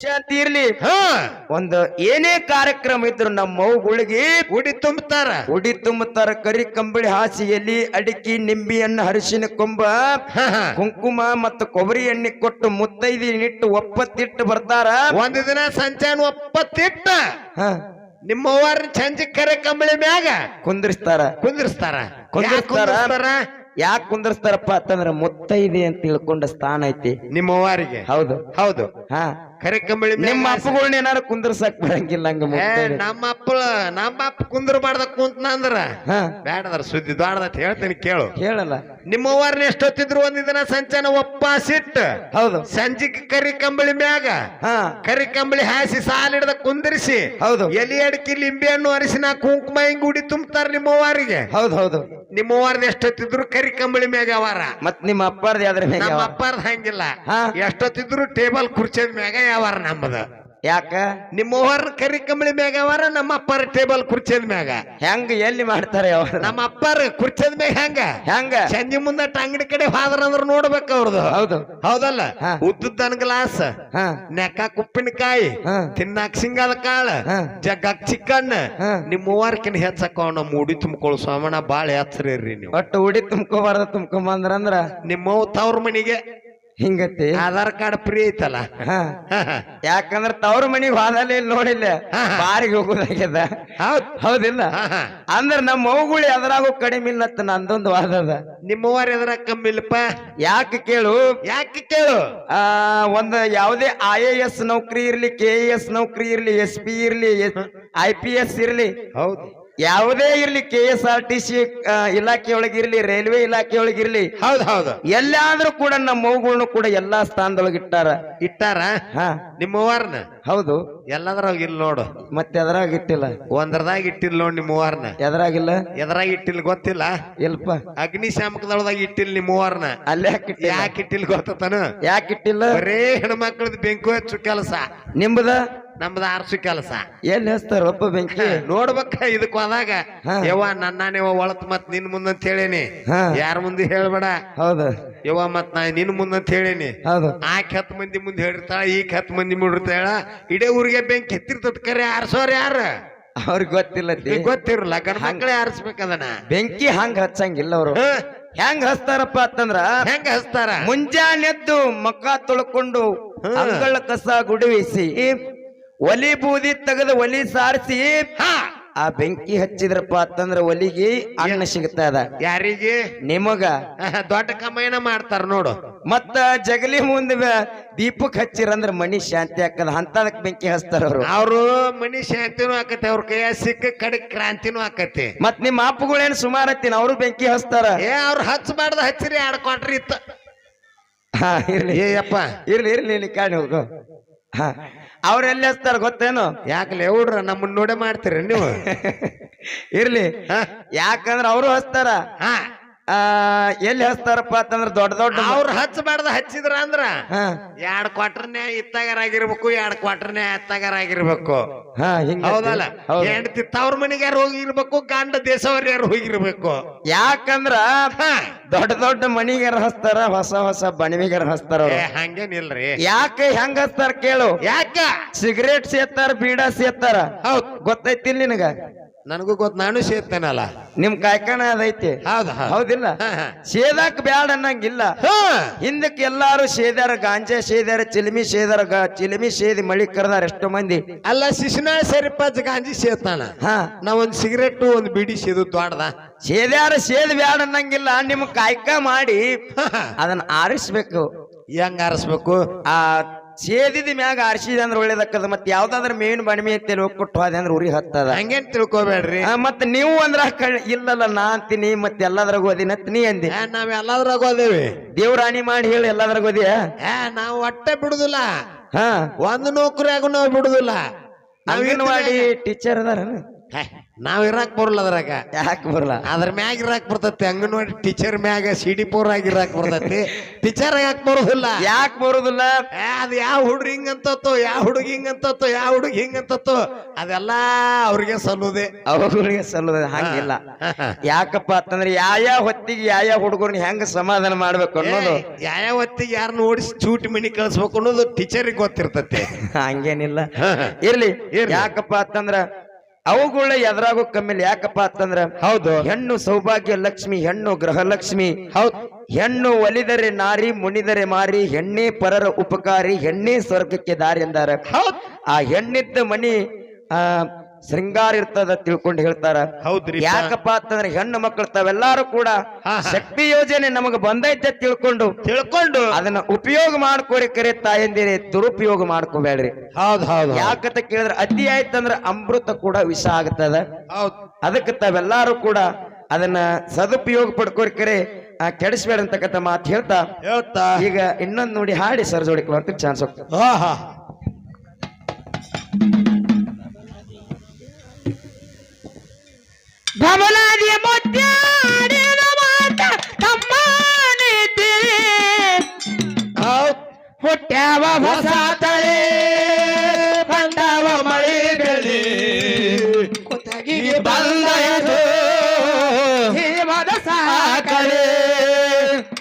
ಶಾಂತಿ ಇರ್ಲಿ. ಒಂದು ಏನೇ ಕಾರ್ಯಕ್ರಮ ಇದ್ರು ನಮ್ಮ ಗುಳಿಗೆ ಉಡಿ ತುಂಬತಾರ ಉಡಿ ತುಂಬತಾರ ಕರಿ ಕಂಬಳಿ ಹಾಸಿಗೆಯಲ್ಲಿ ಅಡಿಕೆ ನಿಂಬಿಯನ್ನು ಹರಿಸಿನ ಕೊಂಬ. ಕುಂಕುಮ ಮತ್ತು ಕೊಬ್ಬರಿ ಎಣ್ಣೆ ಕೊಟ್ಟು ಮುತ್ತೈದಿ ನಿಟ್ಟು ಒಪ್ಪತ್ತಿಟ್ಟು ಬರ್ತಾರ. ಒಂದು ದಿನ ಸಂಚಾನ ಒಪ್ಪತ್ತಿಟ್ಟ. ಹ, ನಿಮ್ಮವ್ವಾರ ಸಂಜೆ ಕರೆ ಕಂಬಳಿ ಮ್ಯಾಗ ಕುಂದ್ರಿಸ್ತಾರ. ಕುಂದಿರ್ಸ್ತಾರ. ಕುಂದ್ರಿಸ್ತಾರ? ಯಾಕ್ ಕುಂದ್ರಿಸ್ತಾರ? ಯಾಕೆ ಕುಂದ್ರಿಸ್ತಾರಪ್ಪ ಅಂತಂದ್ರ ಮುತ್ತೈದೆ ಅಂತ ತಿಳ್ಕೊಂಡ ಸ್ಥಾನ ಐತಿ. ನಿಮ್ಮವ್ವಾರಿಗೆ ಹೌದು. ಹೌದು. ಹಾ. ಕರೆ ಕಂಬಳಿ ನಿಮ್ಮ ಅಪ್ಪಗಳನ್ನ ಏನಾರ ಕುಂದ್ರಸಕ್ ಬರಂಗಿಲ್ಲ ಹಂಗ ಏ, ನಮ್ಮ ಅಪ್ಪ ನಮ್ಮ ಅಪ್ಪ ಕುಂದ್ರಬಾರ್ದ ಕುಂತ್ನ ಅಂದ್ರ? ಹಾ. ಬ್ಯಾಡದ್ರ ಸುದ್ದಿ ದಾಡ್ದತ್ ಹೇಳ್ತೀನಿ ಕೇಳು. ಹೇಳಲ್ಲ ನಿಮ್ಮವ್ವಾರನ್ನ ಎಷ್ಟೊತ್ತಿದ್ರು ಒಂದ್ ದಿನ ಸಂಚಾನ ಒಪ್ಪಾಸಿಟ್ಟ ಹೌದು. ಸಂಜಿಕ್ ಕರಿ ಕಂಬಳಿ ಮ್ಯಾಗ? ಹಾ. ಕರಿ ಕಂಬಳಿ ಹಾಸಿ ಸಾಲಿಡ್ದ ಕುಂದಿರಿಸಿ? ಹೌದು. ಎಲಿ ಅಡಿಕೆ ಲಿಂಬೆ ಹಣ್ಣು ಅರಿಸಿನ ಕುಂಕುಮ ಹಿಂಗ್ ಉಡಿ ತುಂಬ್ತಾರ ನಿಮ್ಮವ್ವಾರಿಗೆ? ಹೌದು ಹೌದು. ನಿಮ್ಮವ್ವಾರ್ದ ಎಷ್ಟೊತ್ತಿದ್ರು ಕರಿ ಕಂಬಳಿ ಮ್ಯಾಗ ಅವಾರ? ಮತ್ ನಿಮ್ಮ ಅಪ್ಪಾರ್ದ ಯಾವ್ದ್ರ ಮ್ಯಾಗ ನಮ್ಮ ಯಾವ? ಅಪ್ಪಾರ್ದ ಹಂಗಿಲ್ಲ. ಎಷ್ಟೊತ್ತಿದ್ರು ಟೇಬಲ್ ಕುರ್ಚದ ಮ್ಯಾಗ ಯಾವಾರ ನಮ್ಮದ ಯಾಕ? ನಿಮ್ಮವ್ವಾರ ಕರಿ ಕಂಬಳಿ ಮ್ಯಾಗ ಅವಾರ ನಮ್ಮ ಅಪ್ಪಾರ ಟೇಬಲ್ ಕುರ್ಚದ ಮ್ಯಾಗ. ಹೆಂಗ ಎಲ್ಲಿ ಮಾಡ್ತಾರೆ ಅವ್ರ? ನಮ್ಮ ಅಪ್ಪಾರ ಕುರ್ಚದ ಮ್ಯಾಗ ಹೆಂಗ? ಹೆಂಗ? ಸಂಜೆ ಮುಂದೆ ಅಂಗಡಿ ಕಡೆ ಹಾದ್ರ ಅಂದ್ರ ನೋಡ್ಬೇಕು ಅವ್ರದ್ದು ಹೌದು. ಹೌದಲ್ಲ? ಹಾ. ಗ್ಲಾಸ್ ಹಾ. ಕುಪ್ಪಿನಕಾಯಿ. ತಿನ್ನಾಕ್ ಸಿಂಗಾದ ಕಾಳ. ಜಗ್ಗಾಕ್ ಚಿಕನ್ ನಿಮ್ಮ ನಿಮ್ ಮೂವಾರ್ಕಿನ ಹೆಚ್ಚಕ್ಕ ನಮ್ಮ ಉಡಿ ತುಂಬಿಕೊಳ್ಳು ಸ್ವಾಮಣ್ಣ ಬಾಳ ಹೆಸರಿರ್ರಿ ನೀವು. ಒಟ್ಟು ಉಡಿ ತುಂಬ್ಕೊಬಾರ್ದ ತುಂಬ್ಕೊಂಬಂದ್ರ ಅಂದ್ರ? ನಿಮ್ಮ ತವ್ರ ಮನಿಗೆ ಹಿಂಗತಿ ಆಧಾರ್ ಕಾರ್ಡ್ ಫ್ರೀ ಐತಲ್ಲ. ಯಾಕಂದ್ರ ತವ್ರ ಮನಿಗ್ ಹೋದಲ್ಲ ಇಲ್ಲಿ ನೋಡಿಲ್ಲ. ಬಾರಿಗೆ ಹೋಗೋದಾಗ್ಯದ. ಹೌದ್. ಹೌದಿಲ್ಲ. ಅಂದ್ರ ನಮ್ಮ ಮಗುಗಳು ಎದುರಾಗೂ ಕಡಿಮೆ ಇಲ್ಲತ್ತ ನಂದೊಂದು ವಾದದ ನಿಮ್ಮವ್ವಾರ ಎದ್ರ ಕಮ್ಮಿಲ್ಲಪ್ಪ ಯಾಕೆ ಕೇಳು? ಯಾಕೆ ಕೇಳು? ಆ ಒಂದ್ ಯಾವುದೇ ಐ ಎ ಎಸ್ ನೌಕರಿ ಇರ್ಲಿ ಕೆ ಎ ಎಸ್ ನೌಕರಿ ಇರ್ಲಿ ಎಸ್ ಪಿ ಇರ್ಲಿ ಐ ಪಿ ಎಸ್ ಇರ್ಲಿ. ಹೌದು. ಯಾವುದೇ ಇರ್ಲಿ K S R T C ಇಲಾಖೆಯೊಳಗಿರ್ಲಿ railway ಇಲಾಖೆಯೊಳಗಿರ್ಲಿ ಹೌದ್ ಹೌದು. ಎಲ್ಲಾದ್ರೂ ಕೂಡ ನಮ್ಮ ಮಗುಗಳನ್ನು ಕೂಡ ಎಲ್ಲಾ ಸ್ಥಾನದೊಳಗೆ ಇಟ್ಟಾರ. ಇಟ್ಟಾರ? ಹಾ. ನಿಮ್ಮವ್ವಾರನ ಹೌದು. ಎಲ್ಲದ್ರಾಗ ಇಲ್ಲ ನೋಡು. ಮತ್ತೆ ಎದ್ರಾಗ ಇಟ್ಟಿಲ್ಲ? ಒಂದ್ರದಾಗ ಇಟ್ಟಿಲ್ಲ ನೋಡ್ ನಿಮ್ಮವ್ವಾರನ ಎದ್ರಾಗಿಲ್ಲ ಎದ್ರಾಗ ಇಟ್ಟಿಲ್ಲ ಗೊತ್ತಿಲ್ಲ? ಇಲ್ಪ. ಅಗ್ನಿಶಾಮಕದೊಳದಾಗ ಇಟ್ಟಿಲ್ಲ ನಿಮ್ಮವ್ವಾರನ ಅಲ್ಲಿ ಹಾಕಿಟ್ಟಿಲ್ಲ ಯಾಕೆ ಇಟ್ಟಿಲ್ಲ ಗೊತ್ತಾನ ಯಾಕೆ ಇಟ್ಟಿಲ್ಲ? ಬರೇ ಹೆಣ್ಮಕ್ಳದ್ ಬೆಂಕು ಹೆಚ್ಚು ಕೆಲಸ. ನಿಂಬದ? ನಮ್ದ ಆರ್ಸು ಕೆಲಸ. ಎಲ್ಲಿ ಹಚ್ತಾರ ಒಬ್ಬ ಬೆಂಕಿ? ನೋಡ್ಬೇಕ ಇದಕ್ ಹೋದಾಗ. ಯವ್ವ ನನ್ನ ನೀವು ಒಳತ್ ಮತ್ ನಿನ್ ಮುಂದಂತ ಹೇಳೇನಿ. ಹಾ. ಯಾರ ಮುಂದೆ ಹೇಳ್ಬೇಡ. ಹೌದು. ಯವ್ವ ಮತ್ ನಾ ನಿನ್ ಮುಂದಂತ ಹೇಳೇನಿ. ಹೌದು. ಕೆತ್ ಮಂದಿ ಮುಂದೆ ಹೇಳಿರ್ತಾಳ ಈ ಕೆತ್ ಮಂದಿ ಮುಂದಿರ್ತಾಳ ಇಡೇ ಊರಿಗೆ ಬೆಂಕಿ ಎತ್ತಿರ್ತದ ಕರೆ ಆರ್ಸೋರ್ ಯಾರ? ಅವ್ರಿಗೆ ಗೊತ್ತಿಲ್ಲ ಈಗ ಗೊತ್ತಿರಲ್ಲ ಗಂಡ ಮಕ್ಕಳೇ ಆರಿಸ್ಬೇಕದನ್ನ ಬೆಂಕಿ ಹಂಗ ಹಚ್ಚಂಗಿಲ್ಲ ಅವರು. ಹ? ಹೆಂಗ್ ಹಚ್ತಾರಪ್ಪ ಅಂತಂದ್ರ ಹೆಂಗ ಹಚ್ತಾರ? ಮುಂಜಾನೆದ್ದು ಮಕ್ಕ ತೊಳ್ಕೊಂಡು ಅಂಗಳ ಕಸ ಗುಡಿವಿಸಿ ಒಲಿ ಬೂದಿ ತೆಗೆದು ಒಲಿ ಸಾರಿಸಿ ಆ ಬೆಂಕಿ ಹಚ್ಚಿದ್ರಪ್ಪ ಅಂತಂದ್ರ ಒಲಿಗೆ ಅನ್ನ ಸಿಗ್ತದ ಯಾರಿಗೆ? ನಿಮಗ. ದೊಡ್ಡ ಕಮಯನ ಮಾಡ್ತಾರ ನೋಡು. ಮತ್ತ ಜಗಲಿ ಮುಂದ ದೀಪಕ್ಕೆ ದೀಪಕ್ ಹಚ್ಚಿರಂದ್ರ ಮನಿ ಶಾಂತಿ ಆಕದ ಅಂತದಕ್ ಬೆಂಕಿ ಹಚ್ತಾರ ಅವ್ರು. ಅವರು ಮನಿ ಶಾಂತಿನೂ ಆಕತಿ ಅವ್ರ ಕೈಯ ಸಿಕ್ಕ ಕಡೆ ಕ್ರಾಂತಿನೂ ಆಕತಿ ಮತ್ ನಿಮ್ಮ ಅಪ್ಪಗಳೇನ್ ಸುಮಾರು ಹತ್ತಿನ ಅವರು ಬೆಂಕಿ ಹಚ್ತಾರ. ಏ ಅವ್ರು ಹಚ್ಚಬಾರ್ದ ಹಚ್ಚಿರಿ ಆಡ್ಕೊಂಡ್ರಿ ಇತ್ತ. ಹಾ ಇರ್ಲಿ. ಏ ಯಪ್ಪ ಇರ್ಲಿ ಇರ್ಲಿ ಕಾಣಿ ಹೋಗು. ಹಾ. ಅವ್ರ ಎಲ್ಲಿ ಹಚ್ತಾರ ಗೊತ್ತೇನು? ಯಾಕಲೆ ಹುಡ್ರ ನಮ್ಮನ್ನ ನೋಡೇ ಮಾಡ್ತೀರಿ ನೀವು? ಇರ್ಲಿ. ಹಾ? ಯಾಕಂದ್ರ ಅವರು ಹಚ್ತಾರ. ಹಾ. ಆ ಎಲ್ಲಿ ಹಚ್ತಾರಪ್ಪ ಅಂತಂದ್ರ ದೊಡ್ಡ ದೊಡ್ಡ ಅವ್ರು ಹಚ್ಚಬಾರ್ದ ಹಚ್ಚಿದ್ರ ಅಂದ್ರ ಹಾ. ಎರಡ್ ಕ್ವಾರ್ಟರ್ನೇ ಇತ್ತಾಗಾರ ಆಗಿರ್ಬೇಕು ಎರಡ್ ಕ್ವಾರ್ಟರ್ನೇ ಎತ್ತಾಗಾರ ಆಗಿರ್ಬೇಕು ಹಾ ಹೌದಲ್ಲ? ಹೌದು. ಹೆಂಡತಿ ತವ್ರ ಮನೆಗೆ ಯಾರು ಹೋಗಿರ್ಬೇಕು ಗಂಡ ದೇಶವ್ರ ಯಾರು ಹೋಗಿರ್ಬೇಕು. ಯಾಕಂದ್ರ. ದೊಡ್ಡ ದೊಡ್ಡ ಮನಿಗಾರ ಹಚ್ತಾರ ಹೊಸ ಹೊಸ ಬಣವಿಗಾರ ಹಚ್ತಾರ ಹಂಗೇನಿಲ್ರಿ. ಯಾಕೆ ಹೆಂಗ ಹಚ್ತಾರ ಕೇಳು. ಯಾಕ? ಸಿಗರೇಟ್ ಸೇತಾರ ಬೀಡ ಸೇತಾರ. ಹೌದ್. ಗೊತ್ತೈತಿ ನಿನಗ? ನನಗೂ ಗೊತ್ತು ನಾನು ಸೇರ್ತೇನಲ್ಲ ನಿಮ್ ಕಾಯ್ಕಣ ಅದೈತಿ. ಹೌದ ಹೌದಿಲ್ಲ. ಸೇದಾಕ್ ಬ್ಯಾಡ ಅನ್ನಂಗಿಲ್ಲ. ಹಿಂದಕ್ಕೆ ಎಲ್ಲಾರು ಸೇದಾರ ಗಾಂಜಾ ಸೇದಾರ ಚಿಲಿಮಿ ಸೇದಾರ ಚಿಲಿಮಿ ಸೇದಿ ಮಳಿ ಕರೆದಾರ ಎಷ್ಟೋ ಮಂದಿ. ಅಲ್ಲ ಶಿಶುನ ಸರಿಪಜ್ಜ ಗಾಂಜಿ ಸೇತಾನ ಹಾ. ನಾ ಒಂದ್ ಸಿಗರೇಟ್ ಒಂದ್ ಬಿಡಿ ಸೇದು ದೊಡ್ಡದ. ಸೇದ್ಯಾರ ಸೇದ್ ಬ್ಯಾಡ ಅನ್ನಂಗಿಲ್ಲ. ನಿಮ್ ಕಾಯ್ಕ ಮಾಡಿ ಅದನ್ನ ಆರಿಸ್ಬೇಕು. ಹೆಂಗ್ ಆರಿಸ್ಬೇಕು? ಆ ಸೇದಿದ ಮ್ಯಾಗ ಆರ್ಸಿದ ಅಂದ್ರೆ ಒಳ್ಳೇದಕ್ಕದ ಮತ್ತೆ ಯಾವ್ದಾದ್ರ ಮೇನ್ ಬಣಿಮೆ ಅಂತೇಳಿ ಹೋಗ್ಕೊಟ್ಟು ಹೋದೆ ಅಂದ್ರೆ ಉರಿ ಹತ್ತದ. ಹಂಗೇನ್ ತಿಳ್ಕೊಬೇಡ್ರಿ. ಮತ್ತೆ ಮತ್ ನೀವು ಅಂದ್ರ ಕಳ್- ಇಲ್ಲಲ್ಲ ನಾ ಅಂತೀನಿ ಮತ್ತೆ ಎಲ್ಲದ್ರಾಗ ಓದಿನತ್ ನೀ ಅಂದಿ. ಏ, ನಾವ್ ಎಲ್ಲದ್ರಾಗ ಹೋದೇವಿ ದೇವ್ರಾಣಿ ಮಾಡಿ ಹೇಳಿ ಎಲ್ಲದ್ರಾಗ ಓದಿಯ ಏ ನಾವು ಒಟ್ಟೆ ಬಿಡುದಿಲ್ಲ. ಹಾ. ಒಂದ್ ನೌಕರಿಯಾಗ ನಾವು ಬಿಡುದಿಲ್ಲ. ನಾವ್ ಅಂಗನವಾಡಿ ಇದ್ರಾಗ- ಟೀಚರ್ ಅದಾರ ಹೇ, ನಾವ್ ಇರಾಕ್ ಬರಲ್ಲ ಅದ್ರಾಗ. ಯಾಕೆ ಬರಲ್ಲ? ಅದ್ರ ಮ್ಯಾಗ ಇರಾಕ್ ಬರ್ತೈತಿ ಅಂಗನವಾಡಿ ಟೀಚರ್ ಮ್ಯಾಗ ಸಿ ಡಿ ಪೋರ್ ಆಗಿ ಇರಾಕ್ ಬರ್ತೈತಿ. ಟೀಚರ್ ಯಾಕೆ ಬರೋದಿಲ್ಲ? ಯಾಕೆ ಬರೋದಿಲ್ಲ? ಏ, ಅದ್ ಯಾವ ಹಿಂಗ್ ಅಂತತ್ತೋ ಯಾವ ಹುಡುಗಿ ಹಿಂಗ್ ಅಂತತ್ತೋ ಯಾವ ಹುಡುಗ ಹಿಂಗಂತತ್ತೋ ಅದೆಲ್ಲ ಅವ್ರಿಗೆ ಸಲ್ಲುದೆ. ಅವ್ರಿಗೆ ಸಲ್ಲದ ಹಂಗಿಲ್ಲ. ಯಾಕಪ್ಪ ಅಂತಂದ್ರೆ ಯಾವ ಹೊತ್ತಿಗೆ ಯಾವ ಹುಡುಗರ್ನ ಹೆಂಗ ಸಮಾಧಾನ ಮಾಡ್ಬೇಕು ಅನ್ನೋದು. ಯಾವ ಹೊತ್ತಿಗೆ ಯಾರನ್ನ ಓಡಿಸಿ ಚೂಟಿ ಮನಿ ಕಳಿಸ್ಬೇಕು ಅನ್ನೋದು ಟೀಚರಿಗೆ ಗೊತ್ತಿರ್ತೈತಿ. ಹಂಗೇನಿಲ್ಲ. ಇರ್ಲಿ. ಇರ್ಲಿ. ಯಾಕಪ್ಪ ಅಂತಂದ್ರ ಅವುಗಳ ಎದುರಾಗೋ ಕಮ್ಮಿಲ್ಲ ಯಾಕಪ್ಪ ಅಂತಂದ್ರ ಹೌದು. ಹೆಣ್ಣು ಸೌಭಾಗ್ಯ ಲಕ್ಷ್ಮಿ ಹೆಣ್ಣು ಗೃಹಲಕ್ಷ್ಮಿ. ಹೌದು. ಹೆಣ್ಣು ಒಲಿದರೆ ನಾರಿ ಮುನಿದರೆ ಮಾರಿ ಹೆಣ್ಣೆ ಪರರ ಉಪಕಾರಿ ಹೆಣ್ಣೆ ಸ್ವರ್ಗಕ್ಕೆ ದಾರಿ ಎಂದಾರ. ಹೌದು. ಆ ಹೆಣ್ಣಿದ್ದ ಮನಿ ಆ ಶೃಂಗಾರ ಇರ್ತದ ತಿಳ್ಕೊಂಡು ಹೇಳ್ತಾರ. ಹೌದ್ರಿ ಯಾಕಪ್ಪ ಅಂತಂದ್ರೆ ಹೆಣ್ಣು ಮಕ್ಕಳು ತಾವೆಲ್ಲಾರು ಕೂಡ. ಶಕ್ತಿ ಯೋಜನೆ ನಮಗ ಬಂದೈತೆ ತಿಳ್ಕೊಂಡು ತಿಳ್ಕೊಂಡು. ಅದನ್ನ ಉಪಯೋಗ ಮಾಡ್ಕೊಡಿ ಕರೆ ತಾಯಂದಿರಿ ದುರುಪಯೋಗ ಮಾಡ್ಕೋಬೇಡ್ರಿ. ಹೌದ್ ಹೌದ್ ಯಾಕಂತ ಕೇಳಿದ್ರೆ ಅತಿ ಆಯ್ತಂದ್ರ ಅಮೃತ ಕೂಡ ವಿಷ ಆಗ್ತದ. ಹೌದ್. ಅದಕ್ಕೆ ತಾವೆಲ್ಲಾರು ಕೂಡ ಅದನ್ನ ಸದುಪಯೋಗ ಪಡ್ಕೋರಿ ಕರೆ ಆ, ಕೆಡಿಸ್ಬೇಡ ಅಂತಕ್ಕಂಥ ಮಾತು ಹೇಳ್ತಾ. ಹೇಳ್ತಾ. ಈಗ ಇನ್ನೊಂದ್ ನೋಡಿ ಹಾಡಿ ಸರ್ ಜೋಡಿಕೊಳ್ಳುವಂತ ಚಾನ್ಸ್ ಹೋಗ್ತದೆ. ಹುಟ್ಟ್ಯಾವ ಹೊಸ ತಳಿ ಬಂದವ ಮಳಿ ಬೆಳಿ ಕುತಗಿಗೆ ಬಂದ ಎದು ಜೀವದ ಸಾಕಳಿ.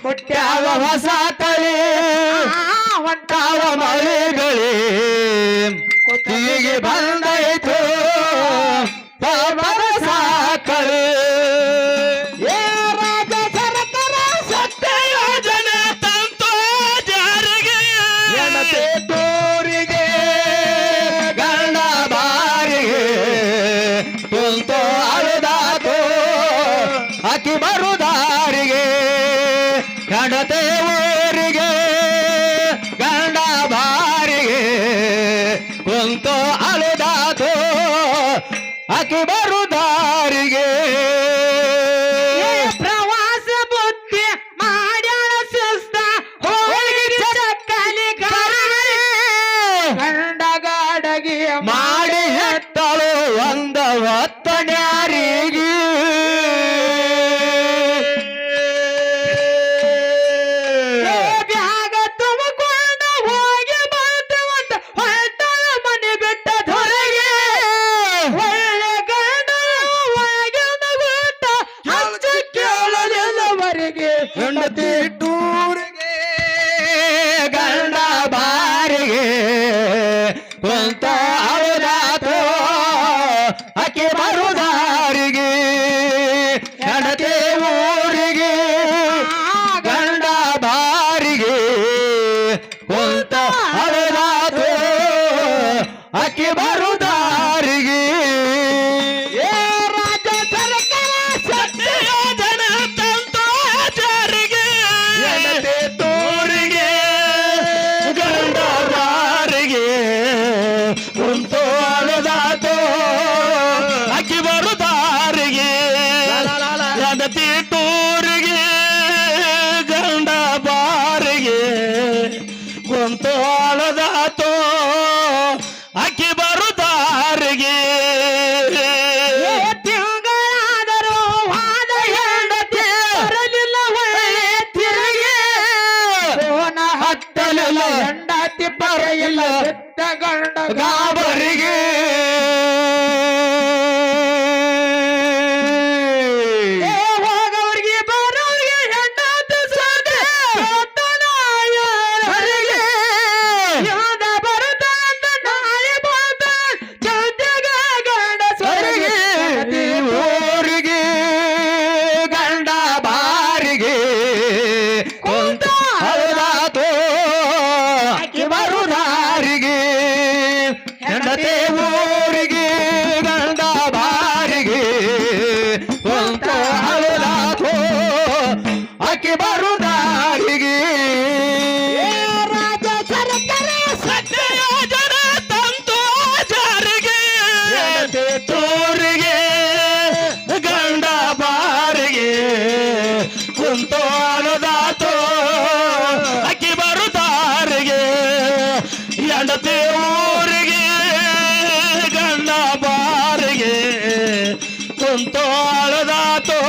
ಹುಟ್ಟ್ಯಾವ ಹೊಸ ತಳಿ ಹೊಂಟಾವ ಮಳಿ ಬೆಳಿ ಕುತ್ತಿಗೆ ಬಂದೈತು ಕುಂತು ಅಳುದಾತು ಅಕ್ಕಿ ಬರುದಾರಿಗೆ ಹತ್ತಲಿಲ್ಲ ಹೆಂಡತಿ ಬರೆಯಿಲ್ಲ ಗಂಡ ಗಾಬರಿಗೆ. ಹೆಂಡತಿ தோழதாத்தோ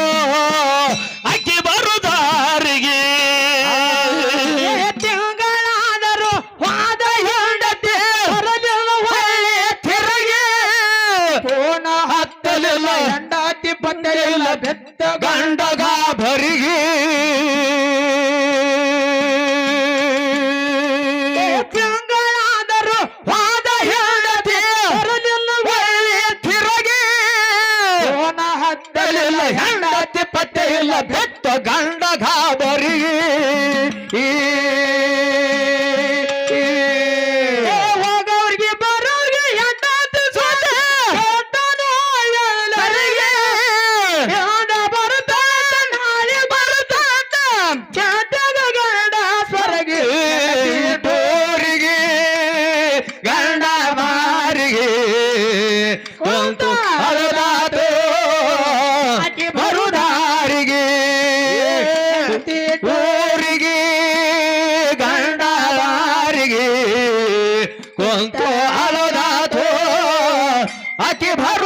ಅಂಕೋ ಹಳದಾತು ಅಕಿ ಭರು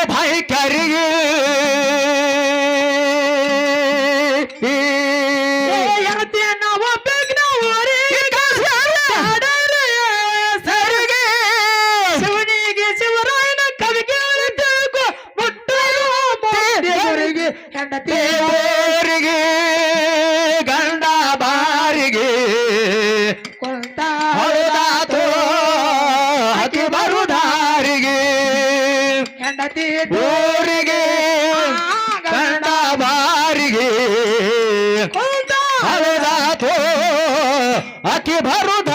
ಊರಿಗೆ ಕಂಡ ಬಾರಿಗೆ. ಹಳದಾತು ಅತಿ ಬರುದ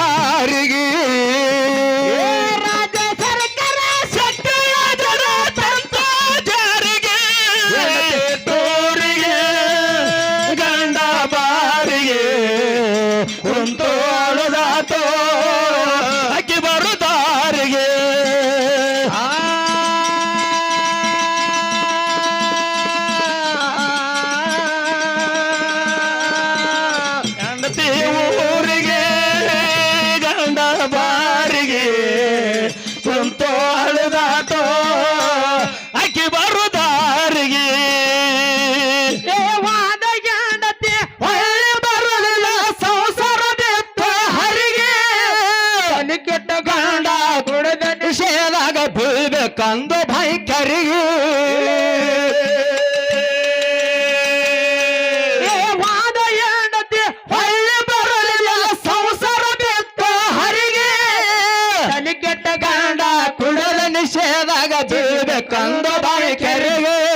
ಕೆಟ್ಟ ಗಂಡ ಕುಡಲ ನಿಷೇಧಾಗ ಜೀವ ಕಂದ ಬಾಯಿ ಕೆರೆಗೆ.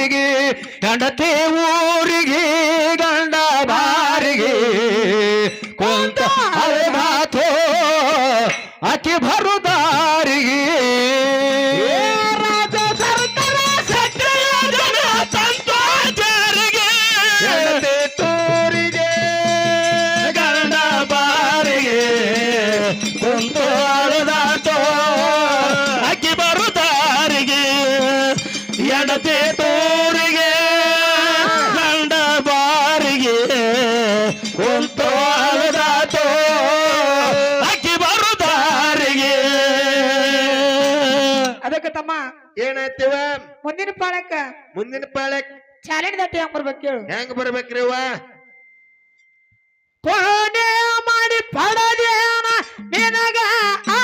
ಊರಿಗೆ ಹೆಂಡತಿ ಊರಿಗೆ ಗಂಡ ಬಾರಿಗೆ. ಕೊಂತ ಅರೆ ಮಾತು ಅತಿ ಭರು ಹೇಳ್ಕತ್ತಮ್ಮ ಏನಾಯ್ತಿವ ಮುಂದಿನ ಪಾಳಕ್ಕ ಮುಂದಿನ ಪಾಳಕ್ ಚಾಲೆಂಜ್ ದಟ್ಟಿ ಹೆಂಗ್ ಬರ್ಬೇಕು ಹೇಳು ಹೆಂಗ್ ಬರ್ಬೇಕ್ರಿವ ಕೋಣೆ ಮಾಡಿ ಪಡೋದೇನ ನಿನಗ ಆ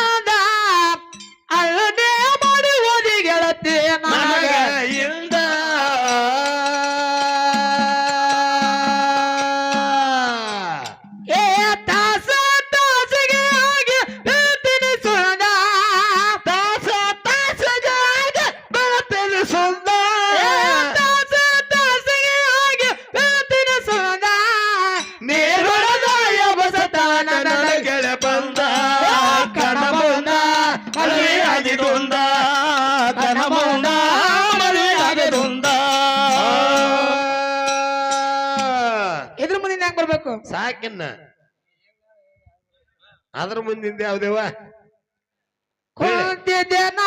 ಸಾಕಿನ್ನ. ಅದ್ರ ಮುಂದಿಂದ ಯಾವ್ದೇವ? ಕೊಂತಿದ್ದೇನ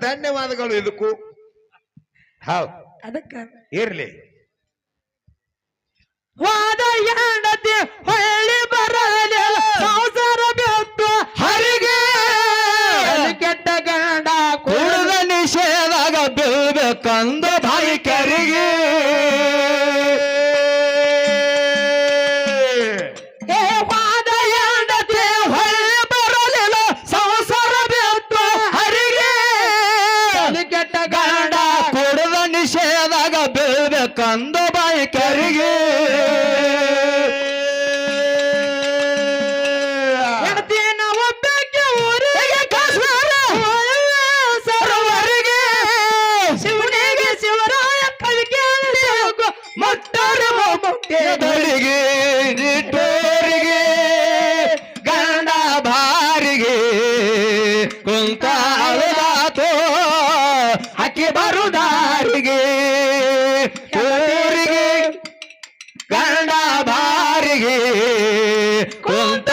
ಧನ್ಯವಾದಗಳು ಇದಕ್ಕೂ. ಹೌದು. ಅದಕ್ಕ. ಇರ್ಲಿ. ವಾದ ಎಣತೆ ಹೊಳ್ಳಿ ಬರಲಿಲ್ಲ ಸಂಸಾರ ಕಂದಬಾಯಿ ಕರಿಗೆ ಗಳಿಗೆ ನಿಟ್ಟೋರಿಗೆ ಗಂಡ ಭಾರಿಗೆ ಕುಂತ ತೋ ಹಕ್ಕಿ ಬರುದಾರಿಗೆ ಊರಿಗೆ ಗಂಡ ಬಾರಿಗೆ ಕುಂತ